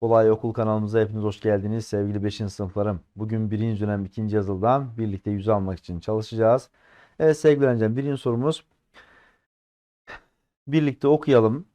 Kolay Okul kanalımıza hepiniz hoş geldiniz sevgili 5. sınıflarım. Bugün 1. dönem 2. yazılıdan birlikte yüz almak için çalışacağız. Evet sevgili öğrencilerim birinci sorumuz. Birlikte okuyalım.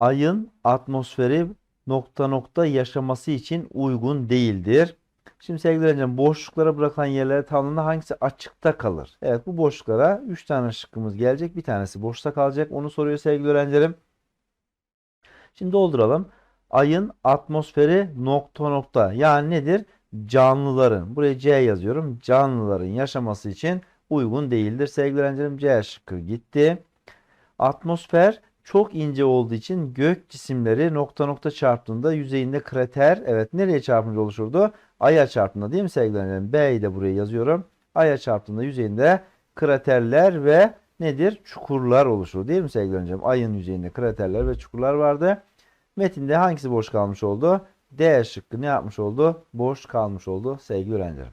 Ayın atmosferi nokta nokta yaşaması için uygun değildir. Şimdi sevgili öğrencilerim boşluklara bırakılan yerlere tamamında hangisi açıkta kalır? Evet bu boşluklara 3 tane şıkkımız gelecek. Bir tanesi boşta kalacak. Onu soruyor sevgili öğrencilerim. Şimdi dolduralım. Ayın atmosferi nokta nokta. Yani nedir? Canlıların. Buraya C yazıyorum. Canlıların yaşaması için uygun değildir. Sevgili öğrencilerim C şıkkı gitti. Atmosfer çok ince olduğu için gök cisimleri nokta nokta çarptığında yüzeyinde krater. Evet nereye çarpınca oluşurdu? Ay'a çarptığında değil mi sevgili öğrencilerim? B'yi de buraya yazıyorum. Ay'a çarptığında yüzeyinde kraterler ve nedir? Çukurlar oluşur değil mi sevgili öğrencilerim? Ayın yüzeyinde kraterler ve çukurlar vardı. Metinde hangisi boş kalmış oldu? D şıkkı ne yapmış oldu? Boş kalmış oldu sevgili öğrencilerim.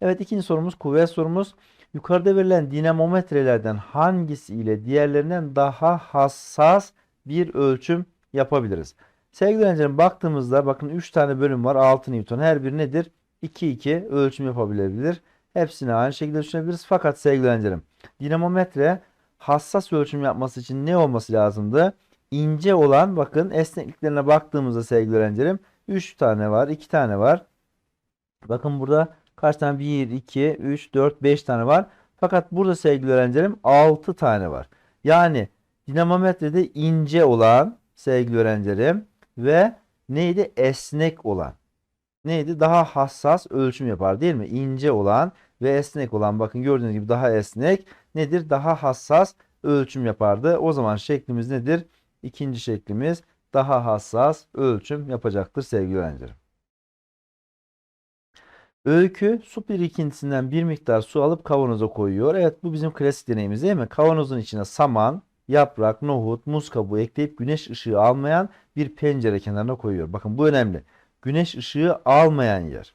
Evet ikinci sorumuz kuvvet sorumuz. Yukarıda verilen dinamometrelerden hangisi ile diğerlerinden daha hassas bir ölçüm yapabiliriz? Sevgili öğrencilerim baktığımızda bakın 3 tane bölüm var. 6 Newton. Her biri nedir? 2 2 ölçüm yapabilebilir. Hepsini aynı şekilde düşünebiliriz. Fakat sevgili öğrencilerim dinamometre hassas ölçüm yapması için ne olması lazımdı? İnce olan bakın esnekliklerine baktığımızda sevgili öğrencilerim 3 tane var 2 tane var. Bakın burada kaç tane 1 2 3 4 5 tane var. Fakat burada sevgili öğrencilerim 6 tane var. Yani dinamometrede ince olan sevgili öğrencilerim ve neydi esnek olan. Neydi? Daha hassas ölçüm yapar değil mi? İnce olan ve esnek olan bakın gördüğünüz gibi daha esnek nedir? Daha hassas ölçüm yapardı. O zaman şeklimiz nedir? İkinci şeklimiz daha hassas ölçüm yapacaktır sevgili öğrencilerim. Öykü su birikintisinden bir miktar su alıp kavanoza koyuyor. Evet bu bizim klasik deneyimiz değil mi? Kavanozun içine saman, yaprak, nohut, muz kabuğu ekleyip güneş ışığı almayan bir pencere kenarına koyuyor. Bakın bu önemli. Güneş ışığı almayan yer.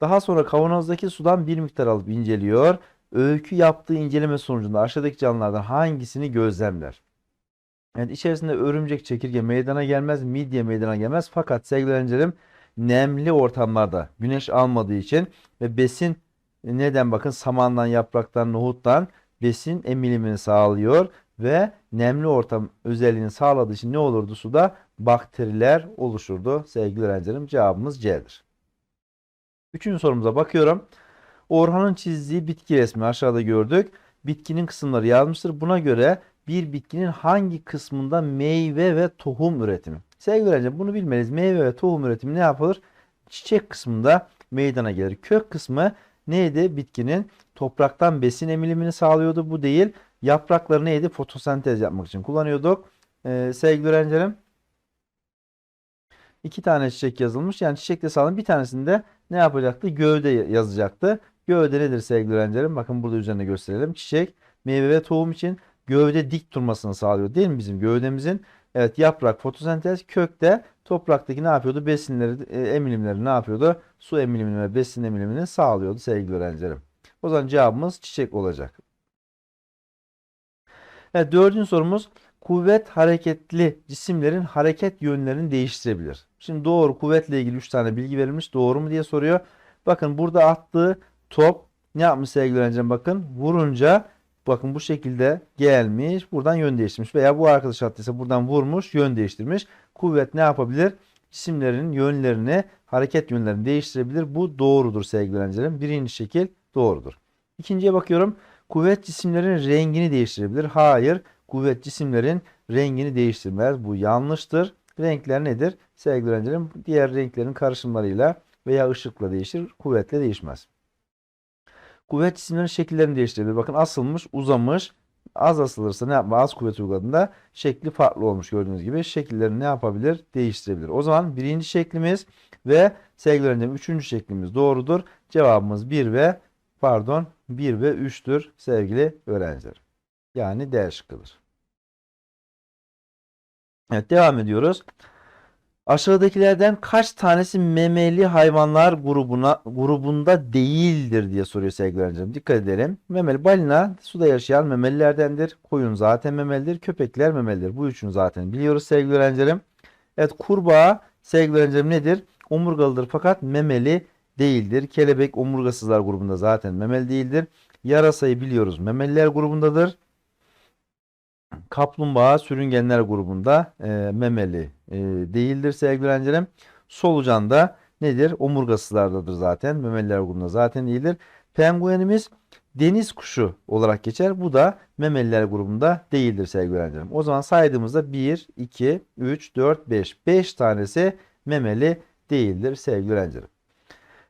Daha sonra kavanozdaki sudan bir miktar alıp inceliyor. Öykü yaptığı inceleme sonucunda aşağıdaki canlılardan hangisini gözlemler? Evet içerisinde örümcek çekirge meydana gelmez, midye meydana gelmez. Fakat sevgili öğrencilerim nemli ortamlarda güneş almadığı için ve besin neden bakın samandan, yapraktan, nohuttan besin emilimini sağlıyor ve nemli ortam özelliğini sağladığı için ne olurdu suda? Bakteriler oluşurdu sevgili öğrencilerim. Cevabımız C'dir. Üçüncü sorumuza bakıyorum. Orhan'ın çizdiği bitki resmi aşağıda gördük. Bitkinin kısımları yazmıştır. Buna göre bir bitkinin hangi kısmında meyve ve tohum üretimi. Sevgili öğrenciler bunu bilmeliyiz. Meyve ve tohum üretimi ne yapılır? Çiçek kısmında meydana gelir. Kök kısmı neydi? Bitkinin topraktan besin emilimini sağlıyordu. Bu değil. Yaprakları neydi? Fotosentez yapmak için kullanıyorduk. Ee, sevgili öğrencilerim iki tane çiçek yazılmış. Yani çiçekte sağlam bir tanesinde ne yapacaktı? Gövde yazacaktı. Gövde nedir sevgili öğrencilerim? Bakın burada üzerine gösterelim. Çiçek, meyve ve tohum için gövde dik durmasını sağlıyor değil mi bizim gövdemizin? Evet yaprak fotosentez kökte topraktaki ne yapıyordu? Besinleri, e, emilimleri ne yapıyordu? Su emilimini ve besin emilimini sağlıyordu sevgili öğrencilerim. O zaman cevabımız çiçek olacak. Evet dördüncü sorumuz kuvvet hareketli cisimlerin hareket yönlerini değiştirebilir. Şimdi doğru kuvvetle ilgili 3 tane bilgi verilmiş. Doğru mu diye soruyor. Bakın burada attığı top ne yapmış sevgili öğrencim bakın vurunca Bakın bu şekilde gelmiş. Buradan yön değiştirmiş. Veya bu arkadaş attıysa buradan vurmuş. Yön değiştirmiş. Kuvvet ne yapabilir? Cisimlerin yönlerini, hareket yönlerini değiştirebilir. Bu doğrudur sevgili öğrencilerim. Birinci şekil doğrudur. İkinciye bakıyorum. Kuvvet cisimlerin rengini değiştirebilir. Hayır. Kuvvet cisimlerin rengini değiştirmez. Bu yanlıştır. Renkler nedir? Sevgili öğrencilerim diğer renklerin karışımlarıyla veya ışıkla değişir. Kuvvetle değişmez. Kuvvet cisimlerin şekillerini değiştirebilir. Bakın asılmış, uzamış. Az asılırsa ne yapma? Az kuvvet uyguladığında şekli farklı olmuş gördüğünüz gibi. Şekillerini ne yapabilir? Değiştirebilir. O zaman birinci şeklimiz ve sevgili öğrencim üçüncü şeklimiz doğrudur. Cevabımız 1 ve pardon 1 ve 3'tür sevgili öğrenciler. Yani D şıkkıdır. Evet devam ediyoruz. Aşağıdakilerden kaç tanesi memeli hayvanlar grubuna grubunda değildir diye soruyor sevgili öğrencilerim. Dikkat edelim. Memeli balina suda yaşayan memelilerdendir. Koyun zaten memelidir. Köpekler memelidir. Bu üçünü zaten biliyoruz sevgili öğrencilerim. Evet kurbağa sevgili öğrencilerim nedir? Omurgalıdır fakat memeli değildir. Kelebek omurgasızlar grubunda zaten memeli değildir. Yarasayı biliyoruz memeliler grubundadır. Kaplumbağa sürüngenler grubunda e, memeli e, değildir sevgili öğrencilerim. Solucan da nedir? Omurgasızlardadır zaten. Memeliler grubunda zaten değildir. Penguenimiz deniz kuşu olarak geçer. Bu da memeliler grubunda değildir sevgili öğrencilerim. O zaman saydığımızda 1, 2, 3, 4, 5. 5 tanesi memeli değildir sevgili öğrencilerim.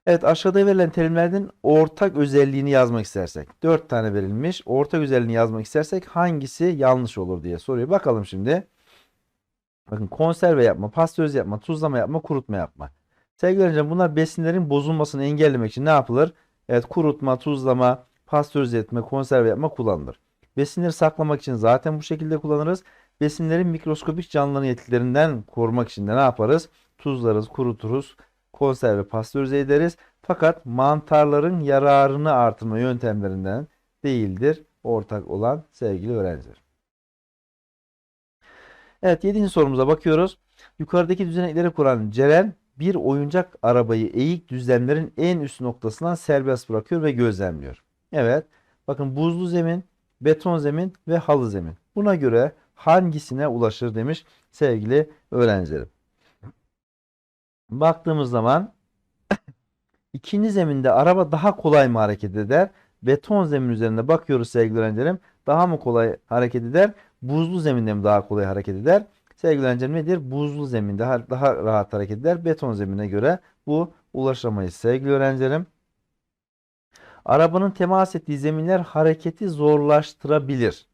Evet aşağıda verilen terimlerden ortak özelliğini yazmak istersek. 4 tane verilmiş. Ortak özelliğini yazmak istersek hangisi yanlış olur diye soruyor. Bakalım şimdi. Bakın konserve yapma, pastörize yapma, tuzlama yapma, kurutma yapma. Sevgili öğrencilerim bunlar besinlerin bozulmasını engellemek için ne yapılır? Evet kurutma, tuzlama, pastörize etme, konserve yapma kullanılır. Besinleri saklamak için zaten bu şekilde kullanırız. Besinlerin mikroskopik canlıların etkilerinden korumak için de ne yaparız? Tuzlarız, kuruturuz, konserve, pastörize ederiz. Fakat mantarların yararını artırma yöntemlerinden değildir ortak olan sevgili öğrenciler. Evet 7. sorumuza bakıyoruz. Yukarıdaki düzenekleri kuran Ceren bir oyuncak arabayı eğik düzlemlerin en üst noktasından serbest bırakıyor ve gözlemliyor. Evet bakın buzlu zemin, beton zemin ve halı zemin. Buna göre hangisine ulaşır demiş sevgili öğrencilerim. Baktığımız zaman ikinci zeminde araba daha kolay mı hareket eder? Beton zemin üzerinde bakıyoruz sevgili öğrencilerim. Daha mı kolay hareket eder? Buzlu zeminde mi daha kolay hareket eder? Sevgili öğrencilerim nedir? Buzlu zeminde daha, rahat hareket eder. Beton zemine göre bu ulaşamayız sevgili öğrencilerim. Arabanın temas ettiği zeminler hareketi zorlaştırabilir.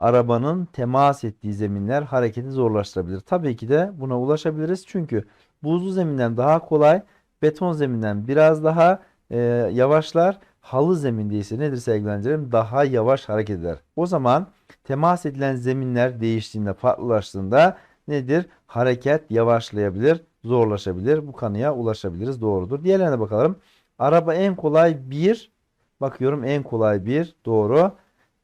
Arabanın temas ettiği zeminler hareketi zorlaştırabilir. Tabii ki de buna ulaşabiliriz. Çünkü buzlu zeminden daha kolay, beton zeminden biraz daha e, yavaşlar. Halı zeminde ise nedir sevgili? Daha yavaş hareket eder. O zaman temas edilen zeminler değiştiğinde, farklılaştığında nedir? Hareket yavaşlayabilir, zorlaşabilir. Bu kanıya ulaşabiliriz. Doğrudur. Diğerlerine bakalım. Araba en kolay bir. Bakıyorum en kolay bir. Doğru.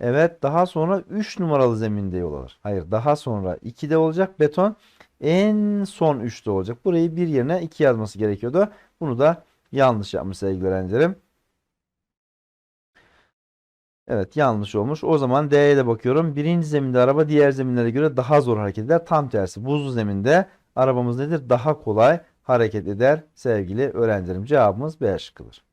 Evet daha sonra 3 numaralı zeminde yol alır. Hayır daha sonra 2'de olacak beton. En son 3'te olacak. Burayı bir yerine 2 yazması gerekiyordu. Bunu da yanlış yapmış sevgili öğrencilerim. Evet yanlış olmuş. O zaman D'ye de bakıyorum. Birinci zeminde araba diğer zeminlere göre daha zor hareket eder. Tam tersi buzlu zeminde arabamız nedir? Daha kolay hareket eder sevgili öğrencilerim. Cevabımız B şıkkıdır.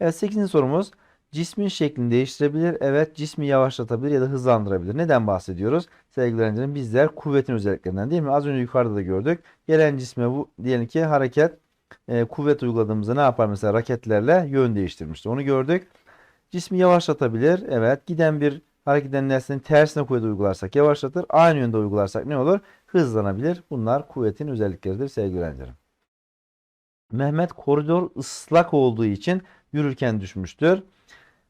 Evet 8. sorumuz. Cismin şeklini değiştirebilir. Evet cismi yavaşlatabilir ya da hızlandırabilir. Neden bahsediyoruz? Sevgili öğrencilerim bizler kuvvetin özelliklerinden değil mi? Az önce yukarıda da gördük. Gelen cisme bu diyelim ki hareket e, kuvvet uyguladığımızda ne yapar mesela raketlerle yön değiştirmişti. Onu gördük. Cismi yavaşlatabilir. Evet giden bir hareket eden nesnenin tersine kuvvet uygularsak yavaşlatır. Aynı yönde uygularsak ne olur? Hızlanabilir. Bunlar kuvvetin özellikleridir sevgili öğrencilerim. Mehmet koridor ıslak olduğu için yürürken düşmüştür.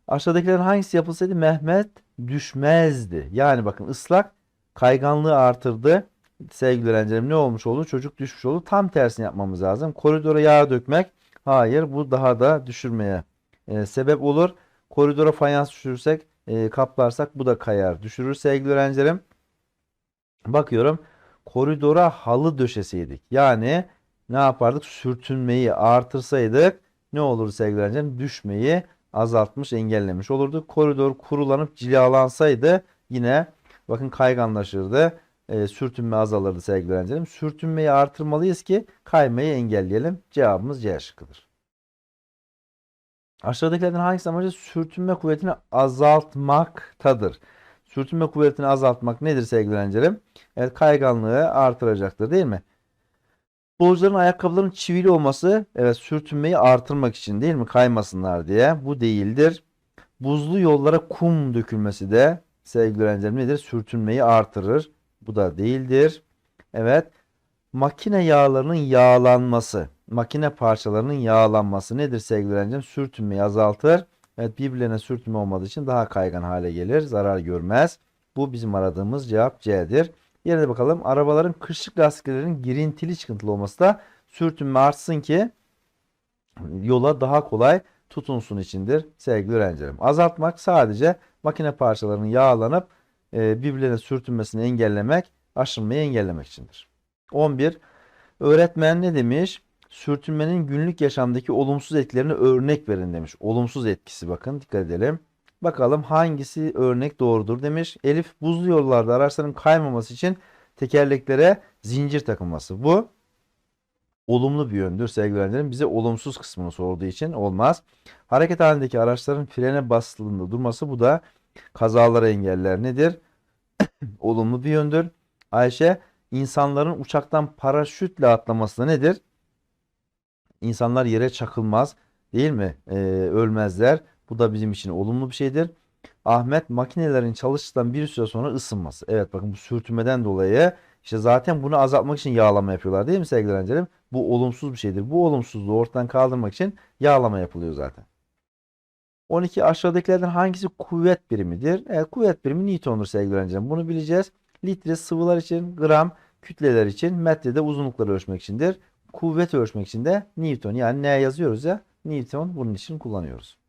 Aşağıdakilerin hangisi yapılsaydı Mehmet düşmezdi. Yani bakın ıslak kayganlığı artırdı. Sevgili öğrencilerim ne olmuş oldu? Çocuk düşmüş oldu. Tam tersini yapmamız lazım. Koridora yağ dökmek hayır bu daha da düşürmeye e, sebep olur. Koridora fayans düşürürsek e, kaplarsak bu da kayar düşürür sevgili öğrencilerim. Bakıyorum koridora halı döşeseydik. Yani ne yapardık? Sürtünmeyi artırsaydık ne olur sevgili öğrencilerim? Düşmeyi azaltmış, engellemiş olurdu. Koridor kurulanıp cilalansaydı yine bakın kayganlaşırdı. E, sürtünme azalırdı sevgili öğrencilerim. Sürtünmeyi artırmalıyız ki kaymayı engelleyelim. Cevabımız C şıkkıdır. Aşağıdakilerden hangisi amacı sürtünme kuvvetini azaltmaktadır? Sürtünme kuvvetini azaltmak nedir sevgili öğrencilerim? Evet kayganlığı artıracaktır değil mi? Futbolcuların ayakkabılarının çivili olması evet sürtünmeyi artırmak için değil mi? Kaymasınlar diye. Bu değildir. Buzlu yollara kum dökülmesi de sevgili öğrencilerim nedir? Sürtünmeyi artırır. Bu da değildir. Evet. Makine yağlarının yağlanması, makine parçalarının yağlanması nedir sevgili öğrencilerim? Sürtünmeyi azaltır. Evet birbirlerine sürtünme olmadığı için daha kaygan hale gelir. Zarar görmez. Bu bizim aradığımız cevap C'dir. Yerine bakalım. Arabaların kışlık lastiklerinin girintili çıkıntılı olması da sürtünme artsın ki yola daha kolay tutunsun içindir sevgili öğrencilerim. Azaltmak sadece makine parçalarının yağlanıp e, birbirlerine sürtünmesini engellemek, aşınmayı engellemek içindir. 11. Öğretmen ne demiş? Sürtünmenin günlük yaşamdaki olumsuz etkilerini örnek verin demiş. Olumsuz etkisi bakın dikkat edelim. Bakalım hangisi örnek doğrudur demiş. Elif buzlu yollarda araçların kaymaması için tekerleklere zincir takılması. Bu olumlu bir yöndür sevgili öğrencilerim. Bize olumsuz kısmını sorduğu için olmaz. Hareket halindeki araçların frene basıldığında durması bu da kazaları engeller nedir? olumlu bir yöndür. Ayşe insanların uçaktan paraşütle atlaması nedir? İnsanlar yere çakılmaz değil mi? Ee, ölmezler. Bu da bizim için olumlu bir şeydir. Ahmet makinelerin çalıştıktan bir süre sonra ısınması. Evet bakın bu sürtünmeden dolayı işte zaten bunu azaltmak için yağlama yapıyorlar değil mi sevgili öğrencilerim? Bu olumsuz bir şeydir. Bu olumsuzluğu ortadan kaldırmak için yağlama yapılıyor zaten. 12 aşağıdakilerden hangisi kuvvet birimidir? Evet kuvvet birimi Newton'dur sevgili öğrencilerim. Bunu bileceğiz. Litre sıvılar için, gram kütleler için, metrede uzunlukları ölçmek içindir. Kuvvet ölçmek için de Newton yani ne yazıyoruz ya? Newton bunun için kullanıyoruz.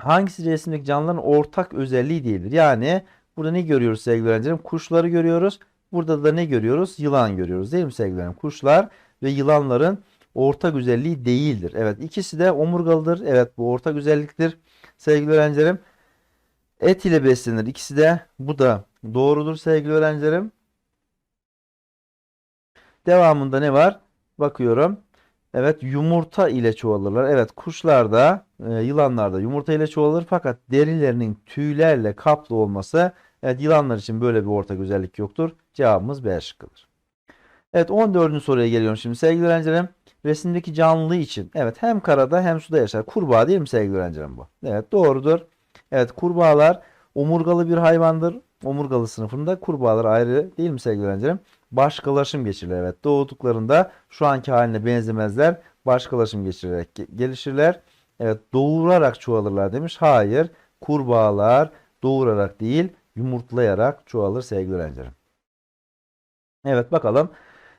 Hangisi resimdeki canlıların ortak özelliği değildir? Yani burada ne görüyoruz sevgili öğrencilerim? Kuşları görüyoruz. Burada da ne görüyoruz? Yılan görüyoruz değil mi sevgili öğrencilerim? Kuşlar ve yılanların ortak özelliği değildir. Evet ikisi de omurgalıdır. Evet bu ortak özelliktir sevgili öğrencilerim. Et ile beslenir. İkisi de bu da doğrudur sevgili öğrencilerim. Devamında ne var? Bakıyorum. Evet yumurta ile çoğalırlar. Evet kuşlarda, e, yılanlarda yumurta ile çoğalır fakat derilerinin tüylerle kaplı olması evet yılanlar için böyle bir ortak özellik yoktur. Cevabımız B şıkkıdır. Evet 14. soruya geliyorum şimdi sevgili öğrencilerim. Resimdeki canlı için evet hem karada hem suda yaşar. Kurbağa değil mi sevgili öğrencilerim bu? Evet doğrudur. Evet kurbağalar omurgalı bir hayvandır. Omurgalı sınıfında kurbağalar ayrı değil mi sevgili öğrencilerim? Başkalaşım geçirirler. Evet doğduklarında şu anki haline benzemezler. Başkalaşım geçirerek ge- gelişirler. Evet doğurarak çoğalırlar demiş. Hayır. Kurbağalar doğurarak değil yumurtlayarak çoğalır sevgili öğrencilerim. Evet bakalım.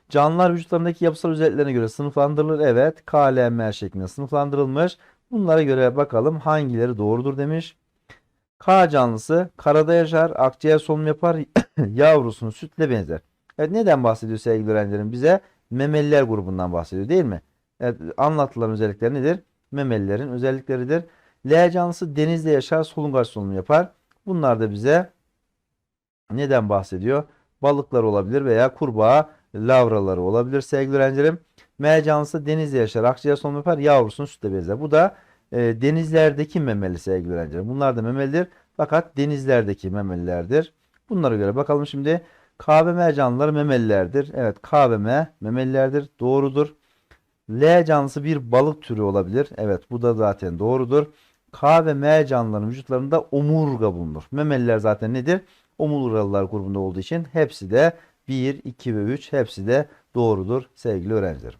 Canlılar vücutlarındaki yapısal özelliklerine göre sınıflandırılır. Evet. KLM şeklinde sınıflandırılmış. Bunlara göre bakalım hangileri doğrudur demiş. K canlısı karada yaşar, akciğer solunum yapar, yavrusunu sütle benzer. Evet neden bahsediyor sevgili öğrencilerim? Bize memeliler grubundan bahsediyor değil mi? Evet anlatılan özellikler nedir? Memelilerin özellikleridir. L canlısı denizde yaşar, solungaç solunumu yapar. Bunlar da bize neden bahsediyor? Balıklar olabilir veya kurbağa lavraları olabilir sevgili öğrencilerim. M canlısı denizde yaşar, akciğer solunumu yapar, yavrusunu sütle benzer. Bu da e, denizlerdeki memeli sevgili öğrencilerim. Bunlar da memelidir fakat denizlerdeki memelilerdir. Bunlara göre bakalım şimdi. K ve M canlıları memelilerdir. Evet K ve M memelilerdir. Doğrudur. L canlısı bir balık türü olabilir. Evet bu da zaten doğrudur. K ve M canlıların vücutlarında omurga bulunur. Memeliler zaten nedir? Omurgalılar grubunda olduğu için hepsi de 1, 2 ve 3 hepsi de doğrudur sevgili öğrencilerim.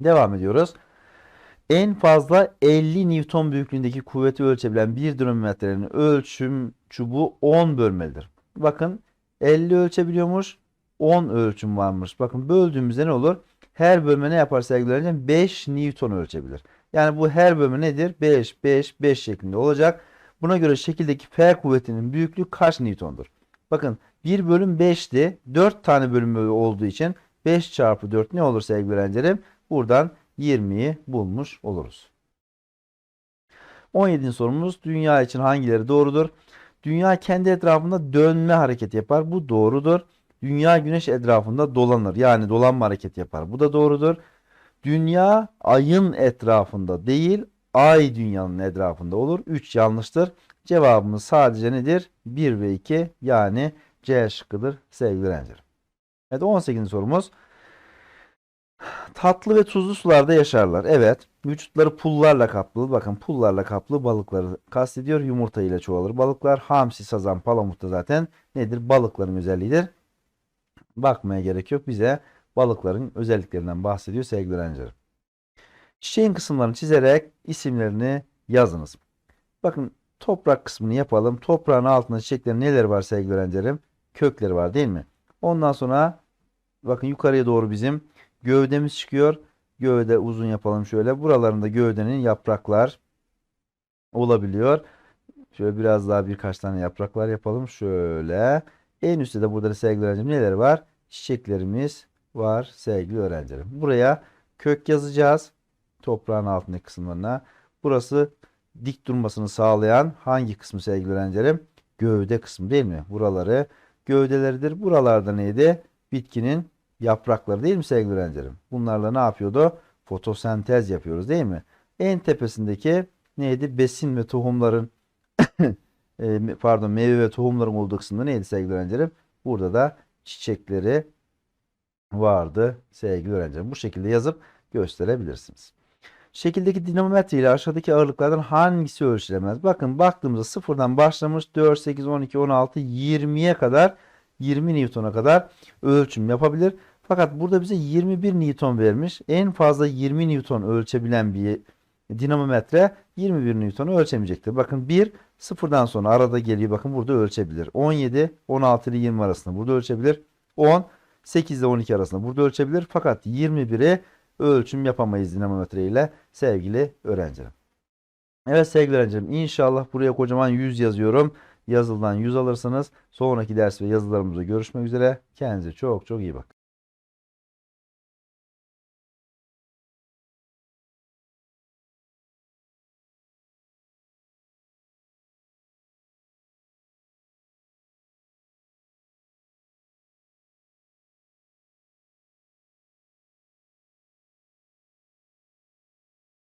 Devam ediyoruz. En fazla 50 Newton büyüklüğündeki kuvveti ölçebilen bir dinamometrenin ölçüm çubuğu 10 bölmelidir. Bakın 50 ölçebiliyormuş. 10 ölçüm varmış. Bakın böldüğümüzde ne olur? Her bölme ne yapar sevgili öğrencim? 5 Newton ölçebilir. Yani bu her bölme nedir? 5, 5, 5 şeklinde olacak. Buna göre şekildeki F kuvvetinin büyüklüğü kaç Newton'dur? Bakın 1 bölüm 5'ti. 4 tane bölümü olduğu için 5 çarpı 4 ne olur sevgili öğrencilerim? Buradan 20'yi bulmuş oluruz. 17. sorumuz dünya için hangileri doğrudur? Dünya kendi etrafında dönme hareketi yapar. Bu doğrudur. Dünya güneş etrafında dolanır. Yani dolanma hareketi yapar. Bu da doğrudur. Dünya ayın etrafında değil, ay dünyanın etrafında olur. 3 yanlıştır. Cevabımız sadece nedir? 1 ve 2 yani C şıkkıdır sevgili öğrencilerim. Evet 18. sorumuz. Tatlı ve tuzlu sularda yaşarlar. Evet. Vücutları pullarla kaplı. Bakın pullarla kaplı balıkları kastediyor. Yumurta ile çoğalır. Balıklar hamsi, sazan, palamut da zaten nedir? Balıkların özelliğidir. Bakmaya gerek yok. Bize balıkların özelliklerinden bahsediyor sevgili öğrencilerim. Çiçeğin kısımlarını çizerek isimlerini yazınız. Bakın toprak kısmını yapalım. Toprağın altında çiçeklerin neleri var sevgili öğrencilerim? Kökleri var değil mi? Ondan sonra bakın yukarıya doğru bizim gövdemiz çıkıyor. Gövde uzun yapalım şöyle. Buralarında gövdenin yapraklar olabiliyor. Şöyle biraz daha birkaç tane yapraklar yapalım. Şöyle. En üstte de burada da sevgili öğrencim neler var? Çiçeklerimiz var sevgili öğrencilerim. Buraya kök yazacağız. Toprağın altındaki kısımlarına. Burası dik durmasını sağlayan hangi kısmı sevgili öğrencilerim? Gövde kısmı değil mi? Buraları gövdeleridir. Buralarda neydi? Bitkinin yaprakları değil mi sevgili öğrencilerim? Bunlarla ne yapıyordu? Fotosentez yapıyoruz değil mi? En tepesindeki neydi? Besin ve tohumların e, pardon meyve ve tohumların olduğu kısımda neydi sevgili öğrencilerim? Burada da çiçekleri vardı sevgili öğrencilerim. Bu şekilde yazıp gösterebilirsiniz. Şekildeki dinamometre ile aşağıdaki ağırlıklardan hangisi ölçülemez? Bakın baktığımızda sıfırdan başlamış 4, 8, 12, 16, 20'ye kadar 20 Newton'a kadar ölçüm yapabilir. Fakat burada bize 21 Newton vermiş. En fazla 20 Newton ölçebilen bir dinamometre 21 Newton'u ölçemeyecektir. Bakın 1 sıfırdan sonra arada geliyor. Bakın burada ölçebilir. 17, 16 ile 20 arasında burada ölçebilir. 10, 8 ile 12 arasında burada ölçebilir. Fakat 21'i ölçüm yapamayız dinamometre ile sevgili öğrencilerim. Evet sevgili öğrencilerim inşallah buraya kocaman 100 yazıyorum. Yazıldan 100 alırsanız sonraki ders ve yazılarımızda görüşmek üzere. Kendinize çok çok iyi bakın.